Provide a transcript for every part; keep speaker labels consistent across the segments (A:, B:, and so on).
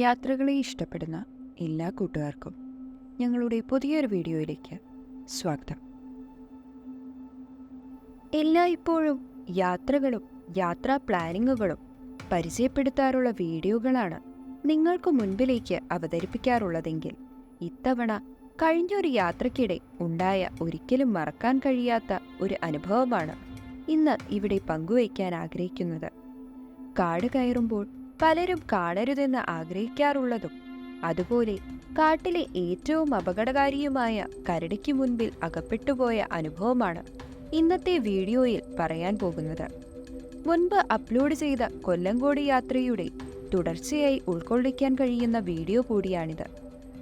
A: യാത്രകളെ ഇഷ്ടപ്പെടുന്ന എല്ലാ കൂട്ടുകാർക്കും ഞങ്ങളുടെ പുതിയൊരു വീഡിയോയിലേക്ക് സ്വാഗതം. എല്ലായ്പ്പോഴും യാത്രകളും യാത്രാ പ്ലാനിങ്ങുകളും പരിചയപ്പെടുത്താറുള്ള വീഡിയോകളാണ് നിങ്ങൾക്ക് മുൻപിലേക്ക് അവതരിപ്പിക്കാറുള്ളതെങ്കിൽ ഇത്തവണ കഴിഞ്ഞൊരു യാത്രയ്ക്കിടെ ഉണ്ടായ ഒരിക്കലും മറക്കാൻ കഴിയാത്ത ഒരു അനുഭവമാണ് ഇന്ന് ഇവിടെ പങ്കുവയ്ക്കാൻ ആഗ്രഹിക്കുന്നത്. കാട് കയറുമ്പോൾ പലരും കാണരുതെന്ന് ആഗ്രഹിക്കാറുള്ളതും. അതുപോലെ കാട്ടിലെ ഏറ്റവും അപകടകാരിയുമായ കരടിക്ക് മുൻപിൽ അകപ്പെട്ടുപോയ അനുഭവമാണ് ഇന്നത്തെ വീഡിയോയിൽ പറയാൻ പോകുന്നത്. മുൻപ് അപ്ലോഡ് ചെയ്ത കൊല്ലങ്കോട് യാത്രയുടെ തുടർച്ചയായി ഉൾക്കൊള്ളിക്കാൻ കഴിയുന്ന വീഡിയോ കൂടിയാണിത്.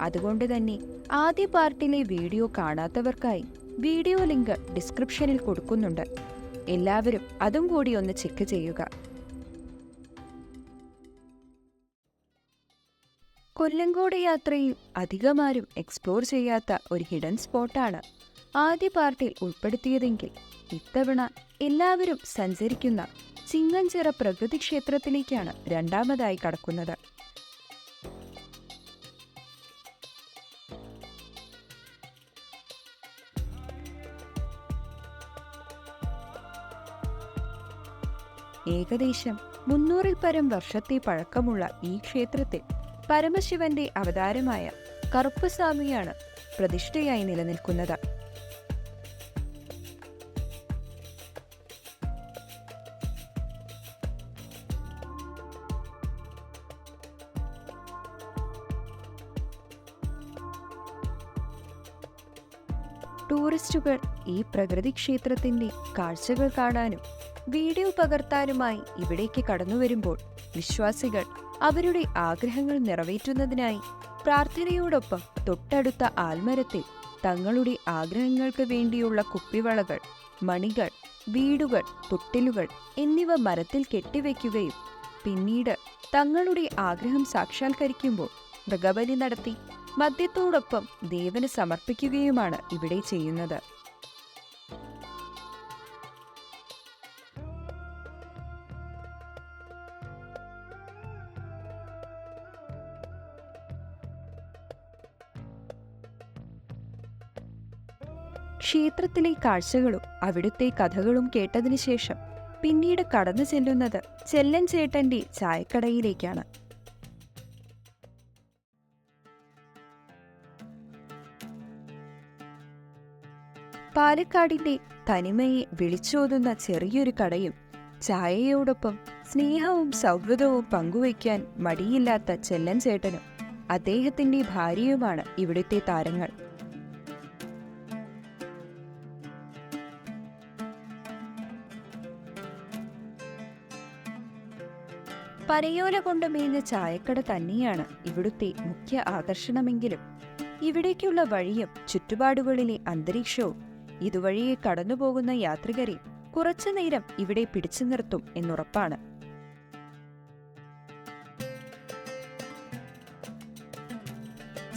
A: അതുകൊണ്ട് തന്നെ ആദ്യ പാർട്ടിലെ വീഡിയോ കാണാത്തവർക്കായി വീഡിയോ ലിങ്ക് ഡിസ്ക്രിപ്ഷനിൽ കൊടുക്കുന്നുണ്ട്. എല്ലാവരും അതും കൂടി ഒന്ന് ചെക്ക് ചെയ്യുക. കൊല്ലങ്കോട് യാത്രയിൽ അധികമാരും എക്സ്പ്ലോർ ചെയ്യാത്ത ഒരു ഹിഡൻ സ്പോട്ടാണ് ആദ്യ പാർട്ടിയിൽ ഉൾപ്പെടുത്തിയതെങ്കിൽ ഇത്തവണ എല്ലാവരും സഞ്ചരിക്കുന്ന ചിങ്ങഞ്ചിറ പ്രകൃതി ക്ഷേത്രത്തിലേക്കാണ് രണ്ടാമതായി കടക്കുന്നത്. ഏകദേശം മുന്നൂറിൽ പരം വർഷത്തെ പഴക്കമുള്ള ഈ ക്ഷേത്രത്തിൽ പരമശിവന്റെ അവതാരമായ കറുപ്പസ്വാമിയാണ് പ്രതിഷ്ഠയായി നിലനിൽക്കുന്നത്. ടൂറിസ്റ്റുകൾ ഈ പ്രകൃതി ക്ഷേത്രത്തിന്റെ കാഴ്ചകൾ കാണാനും വീഡിയോ പകർത്താനുമായി ഇവിടേക്ക് കടന്നുവരുമ്പോൾ വിശ്വാസികൾ അവരുടെ ആഗ്രഹങ്ങൾ നിറവേറ്റുന്നതിനായി പ്രാർത്ഥനയോടൊപ്പം തൊട്ടടുത്ത ആൽമരത്തിൽ തങ്ങളുടെ ആഗ്രഹങ്ങൾക്ക് വേണ്ടിയുള്ള കുപ്പിവളകൾ മണികൾ വീടുകൾ തൊട്ടിലുകൾ എന്നിവ മരത്തിൽ കെട്ടിവെക്കുകയും പിന്നീട് തങ്ങളുടെ ആഗ്രഹം സാക്ഷാത്കരിക്കുമ്പോൾ മൃഗബലി നടത്തി മദ്യത്തോടൊപ്പം ദേവന് സമർപ്പിക്കുകയുമാണ് ഇവിടെ ചെയ്യുന്നത്. ക്ഷേത്രത്തിലെ കാഴ്ചകളും അവിടുത്തെ കഥകളും കേട്ടതിനു ശേഷം പിന്നീട് കടന്നു ചെല്ലുന്നത് ചെല്ലൻ ചേട്ടന്റെ ചായക്കടയിലേക്കാണ്. പാലക്കാടിന്റെ തനിമയെ വിളിച്ചോതുന്ന ചെറിയൊരു കടയും ചായയോടൊപ്പം സ്നേഹവും സൗഹൃദവും പങ്കുവയ്ക്കാൻ മടിയില്ലാത്ത ചെല്ലൻ ചേട്ടനും അദ്ദേഹത്തിന്റെ ഭാര്യയുമാണ് ഇവിടുത്തെ താരങ്ങൾ. പനയോല കൊണ്ട് മേഞ്ഞ ചായക്കട തന്നെയാണ് ഇവിടുത്തെ മുഖ്യ ആകർഷണമെങ്കിലും. ഇവിടേക്കുള്ള വഴിയും ചുറ്റുപാടുകളിലെ അന്തരീക്ഷവും ഇതുവഴിയെ കടന്നുപോകുന്ന യാത്രികരെ കുറച്ചുനേരം ഇവിടെ പിടിച്ചു നിർത്തും എന്നുറപ്പാണ്.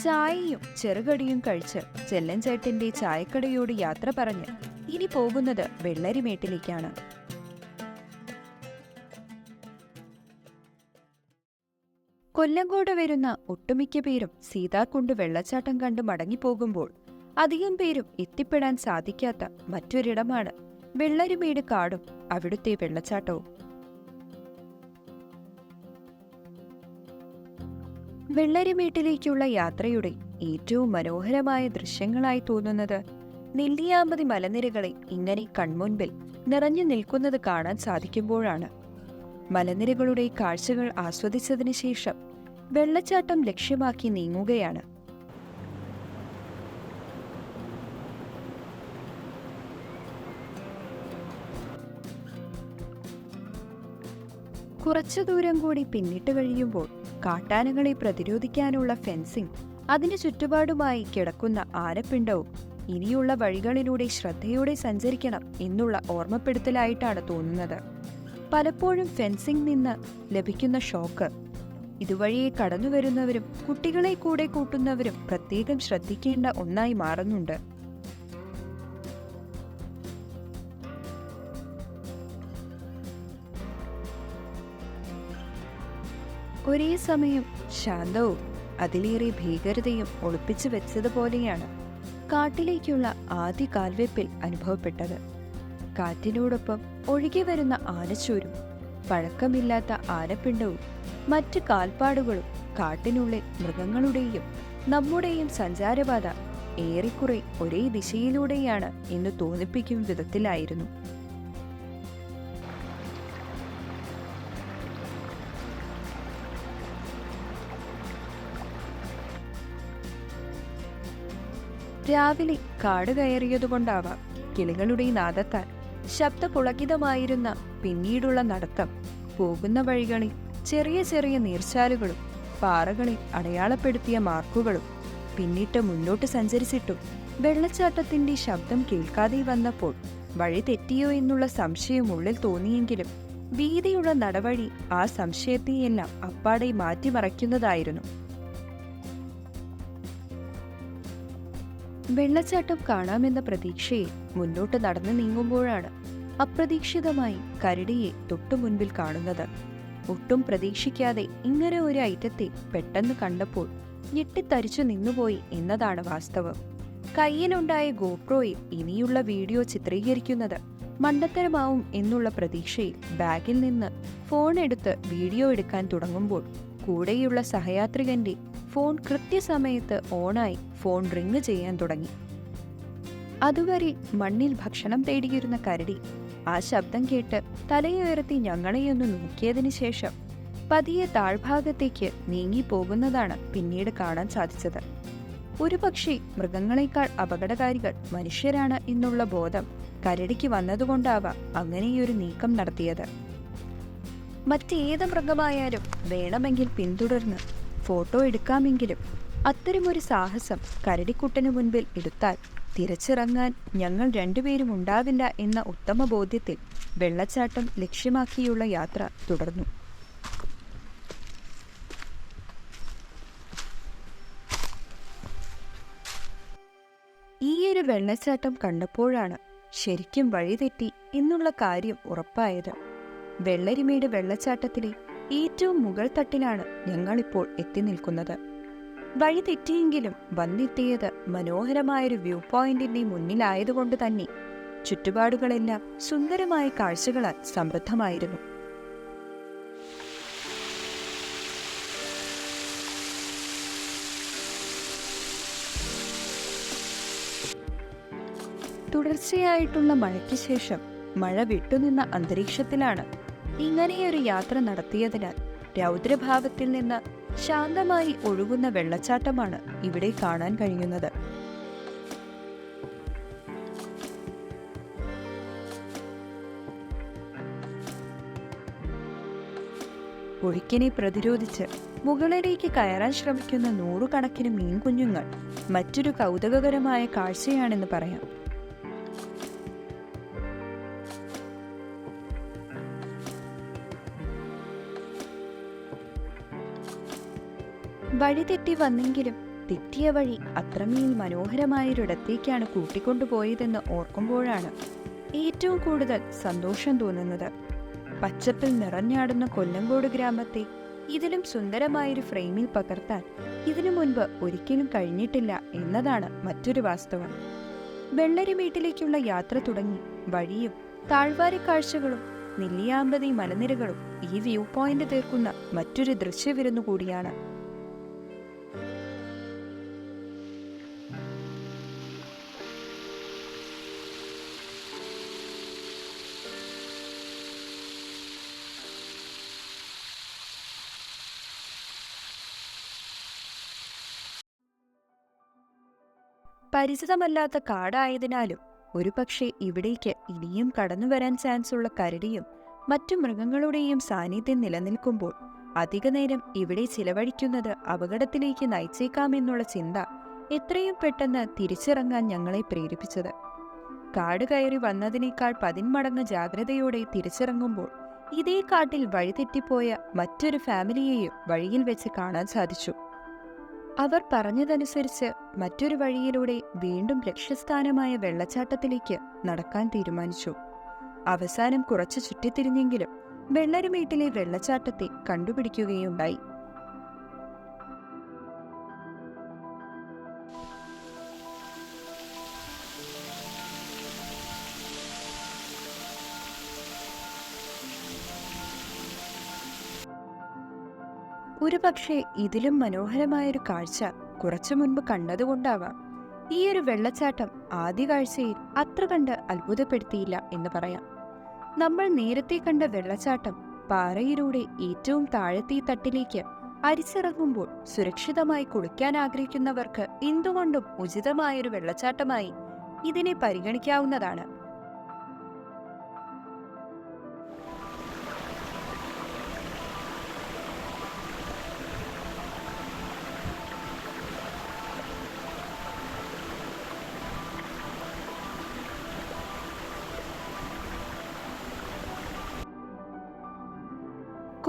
A: ചായയും ചെറുകടിയും കഴിച്ച് ചെല്ലൻചേട്ടന്റെ ചായക്കടയോട് യാത്ര പറഞ്ഞ് ഇനി പോകുന്നത് വെള്ളരിമേട്ടിലേക്കാണ്. കൊല്ലങ്കോട് വരുന്ന ഒട്ടുമിക്ക പേരും സീതാക്കുണ്ട് വെള്ളച്ചാട്ടം കണ്ട് മടങ്ങിപ്പോകുമ്പോൾ അധികം പേരും എത്തിപ്പെടാൻ സാധിക്കാത്ത മറ്റൊരിടമാണ് വെള്ളരിമേട് കാടും അവിടുത്തെ വെള്ളച്ചാട്ടവും. വെള്ളരിമേട്ടിലേക്കുള്ള യാത്രയുടെ ഏറ്റവും മനോഹരമായ ദൃശ്യങ്ങളായി തോന്നുന്നത് നെല്ലിയാമ്പതി മലനിരകളെ ഇങ്ങനെ കൺമുൻപിൽ നിറഞ്ഞു നിൽക്കുന്നത് കാണാൻ സാധിക്കുമ്പോഴാണ്. മലനിരകളുടെ കാഴ്ചകൾ ആസ്വദിച്ചതിന് ശേഷം വെള്ളച്ചാട്ടം ലക്ഷ്യമാക്കി നീങ്ങുകയാണ്. കുറച്ചു ദൂരം കൂടി പിന്നിട്ട് കഴിയുമ്പോൾ കാട്ടാനകളെ പ്രതിരോധിക്കാനുള്ള ഫെൻസിംഗ് അതിന് ചുറ്റുപാടുമായി കിടക്കുന്ന ആനപ്പിണ്ടവും ഇനിയുള്ള വഴികളിലൂടെ ശ്രദ്ധയോടെ സഞ്ചരിക്കണം എന്നുള്ള ഓർമ്മപ്പെടുത്തലായിട്ടാണ് തോന്നുന്നത്. പലപ്പോഴും ഫെൻസിംഗ് നിന്ന് ലഭിക്കുന്ന ഷോക്ക് ഇതുവഴിയെ കടന്നുവരുന്നവരും കുട്ടികളെ കൂടെ കൂട്ടുന്നവരും പ്രത്യേകം ശ്രദ്ധിക്കേണ്ട ഒന്നായി മാറുന്നുണ്ട്. ഒരേ സമയം ശാന്തവും അതിലേറെ ഭീകരതയും ഒളിപ്പിച്ചു വെച്ചതുപോലെയാണ് കാട്ടിലേക്കുള്ള ആദ്യ കാൽവെപ്പിൽ അനുഭവപ്പെട്ടത്. കാറ്റിനോടൊപ്പം ഒഴുകി വരുന്ന ആനച്ചൂരും പഴക്കമില്ലാത്ത ആനപ്പിണ്ടവും മറ്റ് കാൽപ്പാടുകളും കാട്ടിനുള്ളിൽ മൃഗങ്ങളുടെയും നമ്മുടെയും സഞ്ചാരപാത ഏറെക്കുറെ ഒരേ ദിശയിലൂടെയാണ് എന്ന് തോന്നിപ്പിക്കും വിധത്തിലായിരുന്നു. രാവിലെ കാട് കയറിയതുകൊണ്ടാവാം കിളികളുടെ നാദത്താൽ ശബ്ദപുളകിതമായിരുന്ന പിന്നീടുള്ള നടത്തം. പോകുന്ന വഴികളിൽ ചെറിയ ചെറിയ നീർച്ചാലുകളും പാറകളിൽ അടയാളപ്പെടുത്തിയ മാർക്കുകളും പിന്നിട്ട് മുന്നോട്ട് സഞ്ചരിച്ചിട്ടും വെള്ളച്ചാട്ടത്തിന്റെ ശബ്ദം കേൾക്കാതെ വന്നപ്പോൾ വഴി തെറ്റിയോ എന്നുള്ള സംശയം ഉള്ളിൽ തോന്നിയെങ്കിലും വീതിയുള്ള നടവഴി ആ സംശയത്തെയെല്ലാം അപ്പാടെ മാറ്റിമറയ്ക്കുന്നതായിരുന്നു. വെള്ളച്ചാട്ടം കാണാമെന്ന പ്രതീക്ഷയിൽ മുന്നോട്ട് നടന്നു നീങ്ങുമ്പോഴാണ് അപ്രതീക്ഷിതമായി കരടിയെ തൊട്ടു മുൻപിൽ കാണുന്നത്. ഒട്ടും പ്രതീക്ഷിക്കാതെ ഇങ്ങനെ ഒരു ഐറ്റത്തെ പെട്ടെന്ന് കണ്ടപ്പോൾ ഞെട്ടിത്തരിച്ചു നിന്നുപോയി എന്നതാണ് വാസ്തവം. കയ്യിലുണ്ടായ ഗോപ്രോയിൽ ഇനിയുള്ള വീഡിയോ ചിത്രീകരിക്കുന്നത് മണ്ടത്തരമാവും എന്നുള്ള പ്രതീക്ഷയിൽ ബാഗിൽ നിന്ന് ഫോൺ എടുത്ത് വീഡിയോ എടുക്കാൻ തുടങ്ങുമ്പോൾ കൂടെയുള്ള സഹയാത്രികന്റെ ഫോൺ കൃത്യസമയത്ത് ഓണായി ഫോൺ റിങ് ചെയ്യാൻ തുടങ്ങി. അതുവരെ മണ്ണിൽ ഭക്ഷണം തേടിയിരുന്ന കരടി ആ ശബ്ദം കേട്ട് തലയുയർത്തി ഞങ്ങളെയൊന്ന് നോക്കിയതിനു ശേഷം പതിയെ താഴ്ഭാഗത്തേക്ക് നീങ്ങിപ്പോകുന്നതാണ് പിന്നീട് കാണാൻ സാധിച്ചത്. ഒരുപക്ഷെ മൃഗങ്ങളെക്കാൾ അപകടകാരികൾ മനുഷ്യരാണ് എന്നുള്ള ബോധം കരടിക്ക് വന്നതുകൊണ്ടാവാം അങ്ങനെയൊരു നീക്കം നടത്തിയത്. മറ്റേത് മൃഗമായാലും വേണമെങ്കിൽ പിന്തുടർന്ന് ഫോട്ടോ എടുക്കാമെങ്കിലും അത്തരമൊരു സാഹസം കരടിക്കുട്ടന് മുൻപിൽ എടുത്താൽ തിരച്ചിറങ്ങാൻ ഞങ്ങൾ രണ്ടുപേരും ഉണ്ടാവില്ല എന്ന ഉത്തമ ബോധ്യത്തിൽ വെള്ളച്ചാട്ടം ലക്ഷ്യമാക്കിയുള്ള യാത്ര തുടർന്നു. ഈയൊരു വെള്ളച്ചാട്ടം കണ്ടപ്പോഴാണ് ശരിക്കും വഴിതെറ്റി എന്നുള്ള കാര്യം ഉറപ്പായത്. വെള്ളരിമേട് വെള്ളച്ചാട്ടത്തിലെ ഏറ്റവും മുകൾ തട്ടിലാണ് ഞങ്ങളിപ്പോൾ എത്തി നിൽക്കുന്നത്. വഴി തെറ്റിയെങ്കിലും വന്നെത്തിയത് മനോഹരമായൊരു വ്യൂ പോയിന്റിന്റെ മുന്നിലായതുകൊണ്ട് തന്നെ ചുറ്റുപാടുകളെല്ലാം സുന്ദരമായ കാഴ്ചകളാൽ സമൃദ്ധമായിരുന്നു. തുടർച്ചയായിട്ടുള്ള മഴയ്ക്ക് ശേഷം മഴ വിട്ടുനിന്ന അന്തരീക്ഷത്തിലാണ് ഇങ്ങനെയൊരു യാത്ര നടത്തിയതിനാൽ രൗദ്രഭാവത്തിൽ നിന്ന് ശാന്തമായി ഒഴുകുന്ന വെള്ളച്ചാട്ടമാണ് ഇവിടെ കാണാൻ കഴിയുന്നത്. ഒഴുക്കിനെ പ്രതിരോധിച്ച് മുകളിലേക്ക് കയറാൻ ശ്രമിക്കുന്ന നൂറുകണക്കിന് മീൻകുഞ്ഞുങ്ങൾ മറ്റൊരു കൗതുകകരമായ കാഴ്ചയാണെന്ന് പറയാം. വഴി തെറ്റി വന്നെങ്കിലും തെറ്റിയ വഴി അത്രമേൽ മനോഹരമായൊരിടത്തേക്കാണ് കൂട്ടിക്കൊണ്ടുപോയതെന്ന് ഓർക്കുമ്പോഴാണ് ഏറ്റവും കൂടുതൽ സന്തോഷം തോന്നുന്നത്. പച്ചപ്പിൽ നിറഞ്ഞാടുന്ന കൊല്ലങ്കോട് ഗ്രാമത്തെ ഇതിലും സുന്ദരമായൊരു ഫ്രെയിമിൽ പകർത്താൻ ഇതിനു മുൻപ് ഒരിക്കലും കഴിഞ്ഞിട്ടില്ല എന്നതാണ് മറ്റൊരു വാസ്തവം. വെള്ളരി വീട്ടിലേക്കുള്ള യാത്ര തുടങ്ങി വഴിയും താഴ്വാര കാഴ്ചകളും നെല്ലിയാമ്പതി മലനിരകളും ഈ വ്യൂ പോയിന്റ് തീർക്കുന്ന മറ്റൊരു ദൃശ്യവിരുന്നു കൂടിയാണ് പരിചിതമല്ലാത്ത കാടായതിനാലും ഒരുപക്ഷെ ഇവിടേക്ക് ഇനിയും കടന്നു വരാൻ ചാൻസ് ഉള്ള കരടിയും മറ്റു മൃഗങ്ങളുടെയും സാന്നിധ്യം നിലനിൽക്കുമ്പോൾ അധികനേരം ഇവിടെ ചിലവഴിക്കുന്നത് അപകടത്തിലേക്ക് നയിച്ചേക്കാമെന്നുള്ള ചിന്ത എത്രയും പെട്ടെന്ന് തിരിച്ചിറങ്ങാൻ ഞങ്ങളെ പ്രേരിപ്പിച്ചത്. കാട് കയറി വന്നതിനേക്കാൾ പതിന്മടങ്ങ് ജാഗ്രതയോടെ തിരിച്ചിറങ്ങുമ്പോൾ ഇതേ കാട്ടിൽ വഴിതെറ്റിപ്പോയ മറ്റൊരു ഫാമിലിയെയും വഴിയിൽ വെച്ച് കാണാൻ സാധിച്ചു. അവർ പറഞ്ഞതനുസരിച്ച് മറ്റൊരു വഴിയിലൂടെ വീണ്ടും ലക്ഷ്യസ്ഥാനമായ വെള്ളച്ചാട്ടത്തിലേക്ക് നടക്കാൻ തീരുമാനിച്ചു. അവസാനം കുറച്ചു ചുറ്റിത്തിരിഞ്ഞെങ്കിലും വെള്ളരുമേട്ടിലെ വെള്ളച്ചാട്ടത്തെ കണ്ടുപിടിക്കുകയുണ്ടായി. ഒരുപക്ഷെ ഇതിലും മനോഹരമായൊരു കാഴ്ച കുറച്ചു മുൻപ് കണ്ടതുകൊണ്ടാവാം. ഈ ഒരു വെള്ളച്ചാട്ടം ആദ്യ കാഴ്ചയിൽ അത്ര കണ്ട് അത്ഭുതപ്പെടുത്തിയില്ല എന്ന് പറയാം. നമ്മൾ നേരത്തെ കണ്ട വെള്ളച്ചാട്ടം പാറയിലൂടെ ഏറ്റവും താഴത്തെ തട്ടിലേക്ക് അരിച്ചിറങ്ങുമ്പോൾ സുരക്ഷിതമായി കുളിക്കാൻ ആഗ്രഹിക്കുന്നവർക്ക് എന്തുകൊണ്ടും ഉചിതമായൊരു വെള്ളച്ചാട്ടമായി ഇതിനെ പരിഗണിക്കാവുന്നതാണ്.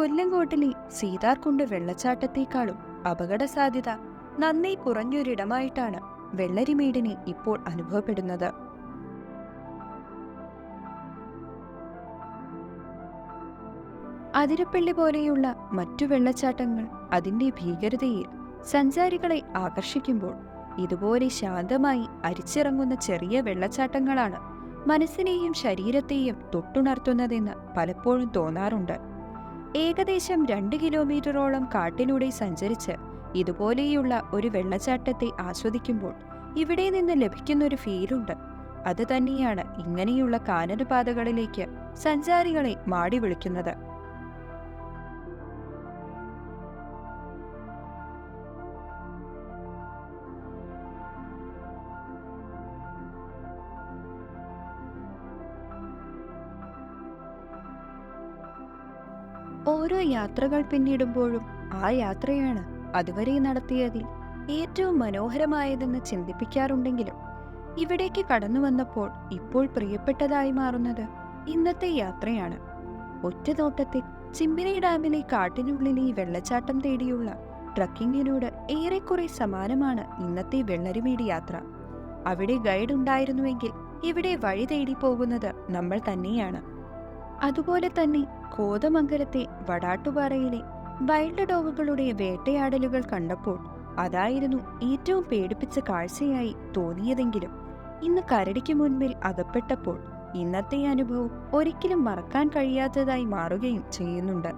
A: കൊല്ലങ്കോട്ടിലെ സീതാർകുണ്ട് വെള്ളച്ചാട്ടത്തെക്കാളും അപകട സാധ്യത നന്നേ കുറഞ്ഞൊരിടമായിട്ടാണ് വെള്ളരിമേടിനെ ഇപ്പോൾ അനുഭവപ്പെടുന്നത്. അതിരപ്പള്ളി പോലെയുള്ള മറ്റു വെള്ളച്ചാട്ടങ്ങൾ അതിന്റെ ഭീകരതയിൽ സഞ്ചാരികളെ ആകർഷിക്കുമ്പോൾ ഇതുപോലെ ശാന്തമായി അരിച്ചിറങ്ങുന്ന ചെറിയ വെള്ളച്ചാട്ടങ്ങളാണ് മനസ്സിനെയും ശരീരത്തെയും തൊട്ടുണർത്തുന്നതെന്ന് പലപ്പോഴും തോന്നാറുണ്ട്. ഏകദേശം രണ്ട് കിലോമീറ്ററോളം കാട്ടിലൂടെ സഞ്ചരിച്ച് ഇതുപോലെയുള്ള ഒരു വെള്ളച്ചാട്ടത്തെ ആസ്വദിക്കുമ്പോൾ ഇവിടെ നിന്ന് ലഭിക്കുന്നൊരു ഫീലുണ്ട്. അത് തന്നെയാണ് ഇങ്ങനെയുള്ള കാനനപാതകളിലേക്ക് സഞ്ചാരികളെ മാടി വിളിക്കുന്നത്. ഓരോ യാത്രകൾ പിന്നിടുമ്പോഴും ആ യാത്രയാണ് അതുവരെ നടത്തിയതിൽ ഏറ്റവും മനോഹരമായതെന്ന് ചിന്തിപ്പിക്കാറുണ്ടെങ്കിലും ഇവിടേക്ക് കടന്നു വന്നപ്പോൾ ഇപ്പോൾ പ്രിയപ്പെട്ടതായി മാറുന്നത് ഇന്നത്തെ യാത്രയാണ്. ഒറ്റ നോട്ടത്തിൽ ചിമ്മിനി ഡാമിലെ കാട്ടിനുള്ളിലെ ഈ വെള്ളച്ചാട്ടം തേടിയുള്ള ട്രക്കിങ്ങിനോട് ഏറെക്കുറെ സമാനമാണ് ഇന്നത്തെ വെള്ളരിമേടി യാത്ര. അവിടെ ഗൈഡ് ഉണ്ടായിരുന്നുവെങ്കിൽ ഇവിടെ വഴി തേടി പോകുന്നത് നമ്മൾ തന്നെയാണ്. അതുപോലെ തന്നെ കോതമംഗലത്തെ വടാട്ടുപാറയിലെ വൈൽഡ് ഡോഗുകളുടെ വേട്ടയാടലുകൾ കണ്ടപ്പോൾ അതായിരുന്നു ഏറ്റവും പേടിപ്പിച്ച കാഴ്ചയായി തോന്നിയതെങ്കിലും ഇന്ന് കരടിക്ക് മുൻപിൽ അകപ്പെട്ടപ്പോൾ ഇന്നത്തെ അനുഭവം ഒരിക്കലും മറക്കാൻ കഴിയാത്തതായി മാറുകയും ചെയ്യുന്നുണ്ട്.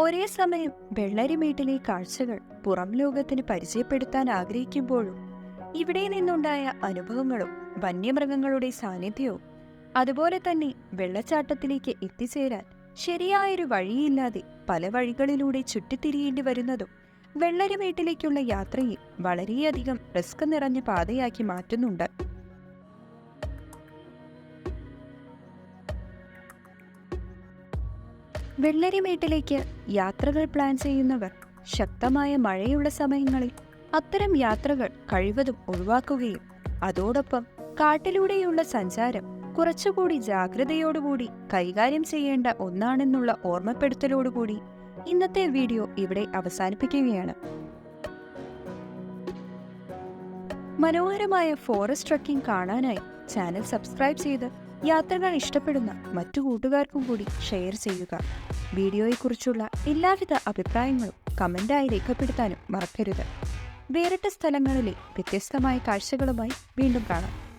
A: ഒരേ സമയം വെള്ളരിമേട്ടിലെ കാഴ്ചകൾ പുറം ലോകത്തിന് പരിചയപ്പെടുത്താൻ ആഗ്രഹിക്കുമ്പോഴും ഇവിടെ നിന്നുണ്ടായ അനുഭവങ്ങളും വന്യമൃഗങ്ങളുടെ സാന്നിധ്യവും അതുപോലെ തന്നെ വെള്ളച്ചാട്ടത്തിലേക്ക് എത്തിച്ചേരാൻ ശരിയായൊരു വഴിയില്ലാതെ പല വഴികളിലൂടെ ചുറ്റിത്തിരിയേണ്ടി വരുന്നതും വെള്ളരിമേട്ടിലേക്കുള്ള യാത്രയെ വളരെയധികം റിസ്ക് നിറഞ്ഞ പാതയാക്കി മാറ്റുന്നുണ്ട്. വെള്ളരിമേട്ടിലേക്ക് യാത്രകൾ പ്ലാൻ ചെയ്യുന്നവർ ശക്തമായ മഴയുള്ള സമയങ്ങളിൽ അത്തരം യാത്രകൾ കഴിവതും ഒഴിവാക്കുകയും അതോടൊപ്പം കാട്ടിലൂടെയുള്ള സഞ്ചാരം കുറച്ചുകൂടി ജാഗ്രതയോടുകൂടി കൈകാര്യം ചെയ്യേണ്ട ഒന്നാണെന്നുള്ള ഓർമ്മപ്പെടുത്തലോടുകൂടി ഇന്നത്തെ വീഡിയോ ഇവിടെ അവസാനിപ്പിക്കുകയാണ്. മനോഹരമായ ഫോറസ്റ്റ് ട്രക്കിംഗ് കാണാനായി ചാനൽ സബ്സ്ക്രൈബ് ചെയ്ത് യാത്രകൾ ഇഷ്ടപ്പെടുന്ന മറ്റു കൂട്ടുകാർക്കും കൂടി ഷെയർ ചെയ്യുക. വീഡിയോയെക്കുറിച്ചുള്ള എല്ലാവിധ അഭിപ്രായങ്ങളും കമന്റായി രേഖപ്പെടുത്താനും മറക്കരുത്. വേറിട്ട സ്ഥലങ്ങളിലെ വ്യത്യസ്തമായ കാഴ്ചകളുമായി വീണ്ടും കാണാം.